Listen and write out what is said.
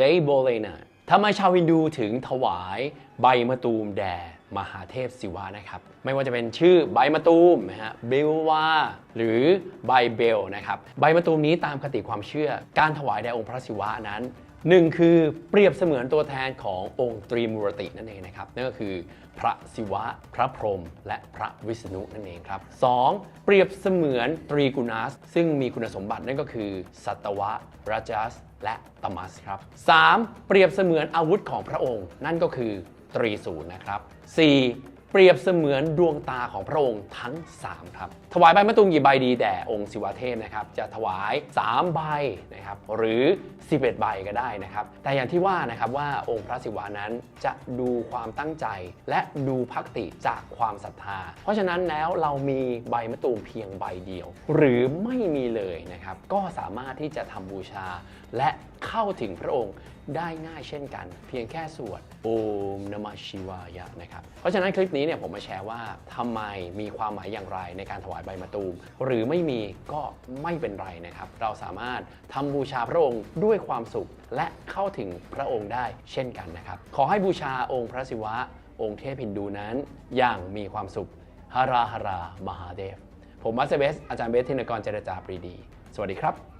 เจโบเลนาทำไมชาวฮินดูถึงถวายใบมะตูมแด่ มหาเทพศิวะนะครับ ไม่ว่าจะเป็นชื่อใบมะตูมนะฮะเบลวาหรือใบเบลนะครับใบมะตูมนี้ตามคติความเชื่อ การถวายแด่องค์พระศิวะนั้นหนึ่งคือเปรียบเสมือนตัวแทนขององค์ตรีมูรตินั่นเองนะครับนั่นก็คือพระศิวะ พระพรหมและพระวิษณุนั่นเองครับ 2. เปรียบเสมือนตรีกุณาส ซึ่งมีคุณสมบัตินั่นก็คือ สัตวะราจัสและตมัสครับ 3. เปรียบเสมือนอาวุธของพระองค์ นั่นก็คือ ตรีศูนย์นะครับ 4. เปรียบเสมือนดวงตาของพระองค์ทั้ง 3 ครับ ถวายใบมะตูมกี่ใบดีแด่องค์ศิวเทพนะครับ จะถวาย 3 ใบนะครับ หรือ 11 ใบก็ได้นะครับ แต่อย่างที่ว่านะครับว่าองค์พระศิวะนั้นจะดูความตั้งใจ และดูพักติจากความศรัทธา เพราะฉะนั้นแล้วเรามีใบมะตูมเพียงใบเดียว หรือไม่มีเลยนะครับ ก็สามารถที่จะทำบูชาและเข้าถึงพระองค์ ได้ง่ายเช่นกัน เพียงแค่สวดโอมนมชิวายะนะครับเพราะฉะนั้นคลิปนี้เนี่ยผมมาแชร์ว่าทำไมมีความหมายอย่างไรในการถวายใบมะตูม หรือไม่มีก็ไม่เป็นไรนะครับ เราสามารถทำบูชาพระองค์ด้วยความสุข และเข้าถึงพระองค์ได้เช่นกันนะครับ ขอให้บูชาองค์พระศิวะ องค์เทพฮินดูนั้น อย่างมีความสุขฮาราฮารามหาเดฟ ผมมัสเบสอาจารย์เบสธินกรเจรจาปรีดี สวัสดีครับ